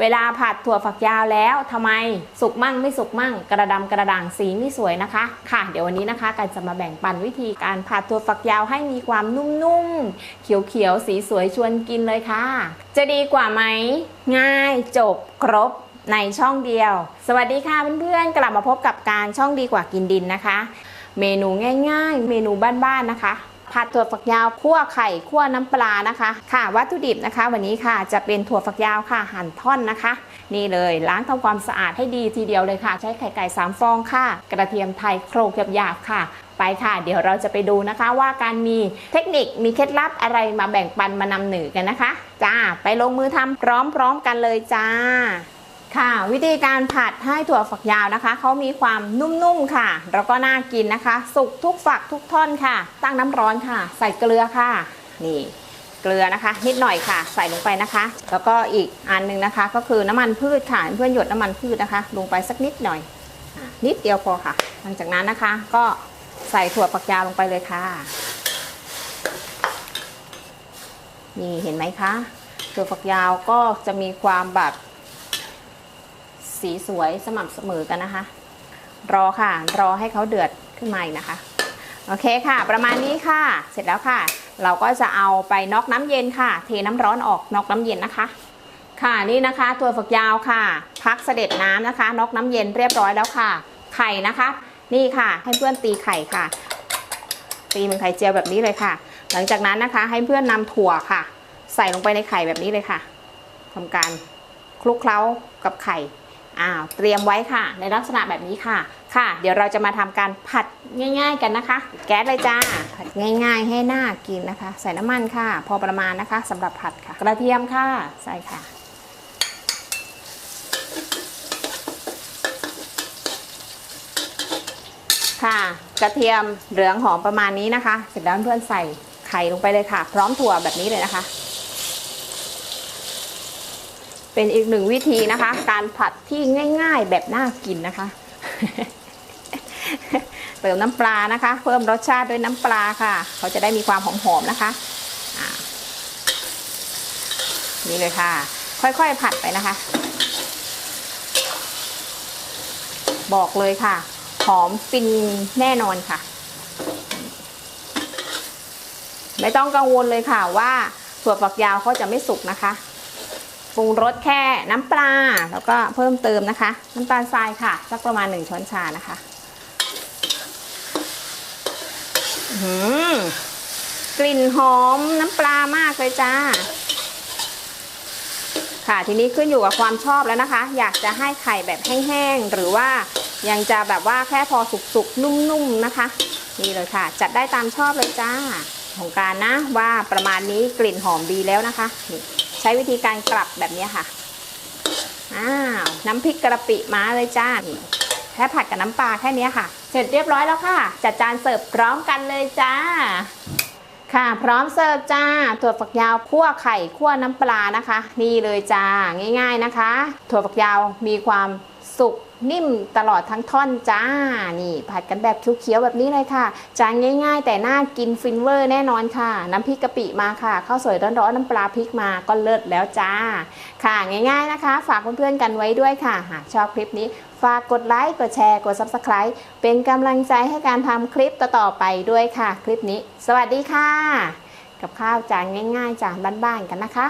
เวลาผัดถั่วฝักยาวแล้วทำไมสุกมั่งไม่สุกมั่ง กระดำกระด่างสีไม่สวยนะคะ ค่ะ เดี๋ยววันนี้นะคะกันจะมาแบ่งปันวิธีการผัดถั่วฝักยาวให้มีความนุ่มๆ เขียวๆ สีสวยชวนกินเลยค่ะ จะดีกว่าไหม ง่ายจบครบในช่องเดียว สวัสดีค่ะเพื่อนๆ กลับมาพบกับการช่องดีกว่ากินดินนะคะ เมนูง่าย ๆ เมนูบ้านๆนะคะ ผัดถั่วฝักยาวคั่วไข่คั่วน้ำปลานะคะ ค่ะวัตถุดิบนะคะ วันนี้ค่ะจะเป็นถั่วฝักยาวค่ะหั่นท่อนนะคะ นี่เลยล้างทำความสะอาดให้ดีทีเดียวเลยค่ะ ใช้ไข่ไก่สามฟองค่ะ กระเทียมไทยโครกหยาบๆค่ะไปค่ะ เดี๋ยวเราจะไปดูนะคะว่าการมีเทคนิคมีเคล็ดลับอะไรมาแบ่งปันมานำเหนือกันนะคะ จ้า ไปลงมือทำพร้อมๆกันเลยจ้า วิธีการผัดให้ถั่วฝักยาวนะคะ เขามีความนุ่มๆค่ะ แล้วก็น่ากินนะคะ สุกทุกฝักทุกท่อนค่ะ ตั้งน้ำร้อนค่ะ ใส่เกลือค่ะ นี่เกลือนะคะ นิดหน่อยค่ะ ใส่ลงไปนะคะ แล้วก็อีกอันหนึงนะคะ ก็คือน้ำมันพืชค่ะ เพื่อนหยดน้ำมันพืชนะคะ ลงไปสักนิดหน่อย นิดเดียวพอค่ะ หลังจากนั้นนะคะ ก็ใส่ถั่วฝักยาวลงไปเลยค่ะ นี่เห็นไหมคะ ถั่วฝักยาวก็จะมีความแบบ สีสวยสม่ำเสมอกันนะคะ รอค่ะ รอให้เขาเดือดขึ้นมาอีกนะคะ โอเคค่ะ ประมาณนี้ค่ะ เสร็จแล้วค่ะ เราก็จะเอาไปน็อกน้ำเย็นค่ะ เทน้ำร้อนออกน็อกน้ำเย็นนะคะ ค่ะนี่นะคะ ตัวฝักยาวค่ะ พักเสด็จน้ำนะคะน็อกน้ำเย็นเรียบร้อยแล้วค่ะ ไข่นะคะ นี่ค่ะให้เพื่อนตีไข่ค่ะ ตีเหมือนไข่เจียวแบบนี้เลยค่ะ หลังจากนั้นนะคะ ให้เพื่อนนำถั่วค่ะ ใส่ลงไปในไข่แบบนี้เลยค่ะทำการคลุกเคล้ากับไข่ อ้าวเตรียมไว้ค่ะ ในลักษณะแบบนี้ค่ะ ค่ะ เดี๋ยวเราจะมาทำการผัดง่าย ๆ กันนะคะ แก๊สเลยจ้าผัดง่าย ๆ ให้น่ากินนะคะ ใส่น้ำมันค่ะ พอประมาณนะคะสำหรับผัดค่ะ กระเทียมค่ะ ใส่ค่ะค่ะ กระเทียมเหลืองหอมประมาณนี้นะคะ เสร็จแล้วเพื่อนใส่ไข่ลงไปเลยค่ะ พร้อมถั่วแบบนี้เลยนะคะ เป็นอีกหนึ่งวิธีนะคะ การผัดที่ง่ายๆแบบน่ากินนะคะ เติมน้ำปลานะคะ เพิ่มรสชาติด้วยน้ำปลาค่ะ เขาจะได้มีความหอมๆนะคะนี่เลยค่ะ ค่อยๆผัดไปนะคะ บอกเลยค่ะ หอมฟินแน่นอนค่ะ ไม่ต้องกังวลเลยค่ะว่าถั่วฝักยาวเขาจะไม่สุกนะคะ ปรุงรสแค่น้ำปลาแล้วก็เพิ่มเติมนะคะ น้ำตาลทรายค่ะ สักประมาณ 1 ช้อนชานะคะหือกลิ่นหอมน้ำปลามากเลยจ้า ค่ะทีนี้ขึ้นอยู่กับความชอบแล้วนะคะ อยากจะให้ไข่แบบแห้งๆหรือว่ายังจะแบบว่าแค่พอสุกๆนุ่มๆนะคะ นี่เลยค่ะ จัดได้ตามชอบเลยจ้าของการนะว่าประมาณนี้กลิ่นหอมดีแล้วนะคะนี่ ใช้วิธีการกลับแบบนี้ค่ะอ้าวน้ำพริกกระปิมาเลยจ้าแค่ผัดกับน้ำปลาแค่นี้ค่ะ เสร็จเรียบร้อยแล้วค่ะ จัดจานเสิร์ฟพร้อมกันเลยจ้า ค่ะ พร้อมเสิร์ฟจ้าถั่วฝักยาวคั่วไข่คั่วน้ำปลานะคะ นี่เลยจ้าง่าย ๆนะคะ ถั่วฝักยาวมีความ สุกนิ่มตลอดทั้งท่อนจ้า นี่ ผัดกันแบบเขียวๆแบบนี้เลยค่ะ จานง่ายๆ แต่น่ากินฟินเวอร์แน่นอนค่ะ น้ำพริกกะปิมาค่ะ ข้าวสวยร้อนๆ น้ำปลาพริกมาก็เลิศแล้วจ้า ค่ะง่ายๆนะคะ ฝากเพื่อนๆกันไว้ด้วยค่ะ หากชอบคลิปนี้ ฝากกดไลค์ กดแชร์ กด Subscribe เป็นกำลังใจให้การทำคลิปต่อๆไปด้วยค่ะ คลิปนี้ สวัสดีค่ะ กับข้าวจานง่าย ๆ จานบ้านๆกันนะคะ